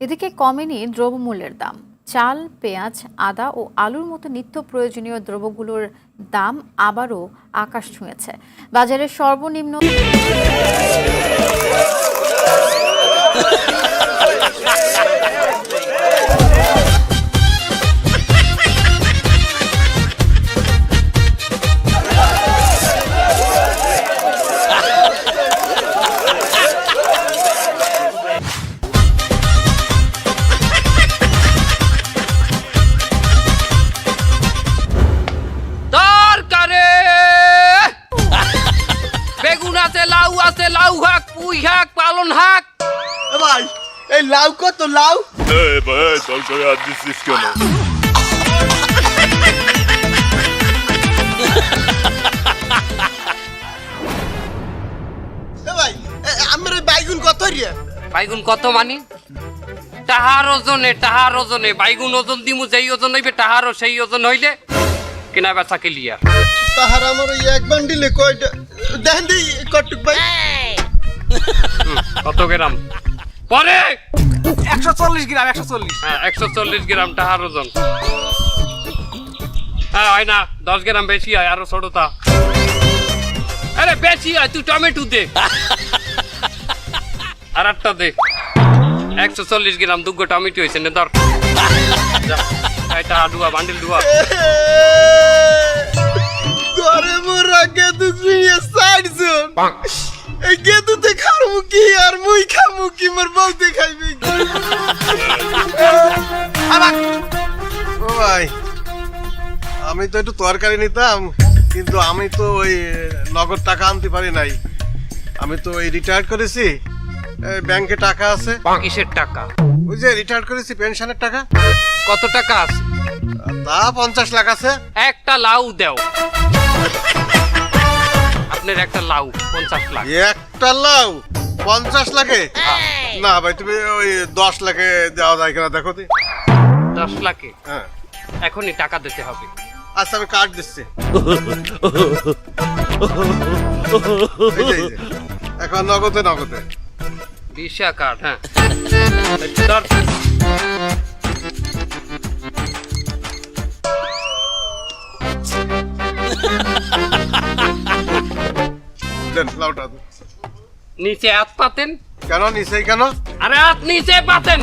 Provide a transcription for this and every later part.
এদিকে কমেনি দ্রব্যমূল্যের দাম। চাল, পেঁয়াজ, আদা ও আলুর মতো নিত্য প্রয়োজনীয় দ্রব্যগুলোর দাম আবারও আকাশ ছুঁয়েছে। বাজারের সর্বনিম্ন আছে লাউ আছে লাউ শাক পুঁই শাক পালন এ ভাই এই লাউ কত লাউ? এই ভাই তরকারি দিচ্ছিস কেন? আমার বাইগুন কত রে? বাইগুন কত মানি? তাহার ওজনে তাহার ওজনে বাইগুন ওজন দিমু যেই ওজন হইবে তাহারও সেই ওজন হইলে কিনা বেচা কিলিয়া তাহার আমার এক বান্ডিলে কয়টা দেখেন কটুক ভাই। কত গ্রাম পরে! একশো চল্লিশ গ্রাম একশো চল্লিশ। হ্যাঁ একশো চল্লিশ গ্রাম তাহার ওজন। হ্যাঁ হয় না দশ গ্রাম বেশি হয় আরও ছোটতা আরে বেশি হয় তুই টমেটো দে। আর একটা দে। একশো চল্লিশ গ্রাম দুগো টমেটো হয়েছে নে ধর। এটা ডুয়া বান্ডিল ডুয়া ঘরে মোরা গেদু শুয়ে সাইডজন এই গেদুতে খাব কি আর মুই খাব কি মোর বউতে খাইবে কি? ও ভাই আমি তো একটু তরকারি নিতাম কিন্তু আমি তো ওই নগদ টাকা আনতে পারি নাই। আমি তো ওই রিটায়ার করেছি ব্যাংকে টাকা আছে। কিসের টাকা? ওই যে রিটায়ার করেছি পেনশনের টাকা। কত টাকা আছে? তা পঞ্চাশ লাখ আছে। একটা লাউ দেও। আপনার একটা লাউ পঞ্চাশ লাখ। একটা লাউ? পঞ্চাশ লাখে? না ভাই তুমি ওই দশ লাখে দেওয়া যায় কিনা দেখো দি। দশ লাখে? হ্যাঁ। এখনই টাকা দিতে হবে। আচ্ছা আমি কার্ড দিচ্ছি। এই যে, এই যে। এখন নগদে নগদে। ভিসা কার্ড হ্যাঁ। ধর। দেন লাউটা দেন। নিচে হাত পাতেন কেন নিচেই কেন আরে হাত নিচে পাতেন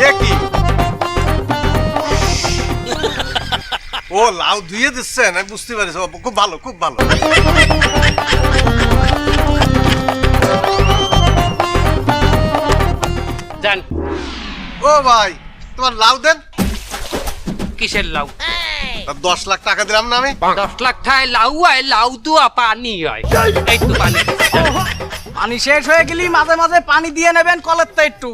এ কি ও লাউ ধুয়ে দিচ্ছেন আমি বুঝতে পারছি ও, খুব ভালো খুব ভালো যান ও ভাই তোমার লাউ দেন কিসের লাউ? দশ লাখ টাকা দিলাম না আমি? দশ লাখ ঠায় লাউ হয় লাউ দুয়া পানি হয় এই। তো পানি। পানি শেষ হয়ে গেলি মাঝে মাঝে পানি দিয়ে নেবেন কলের তো একটু।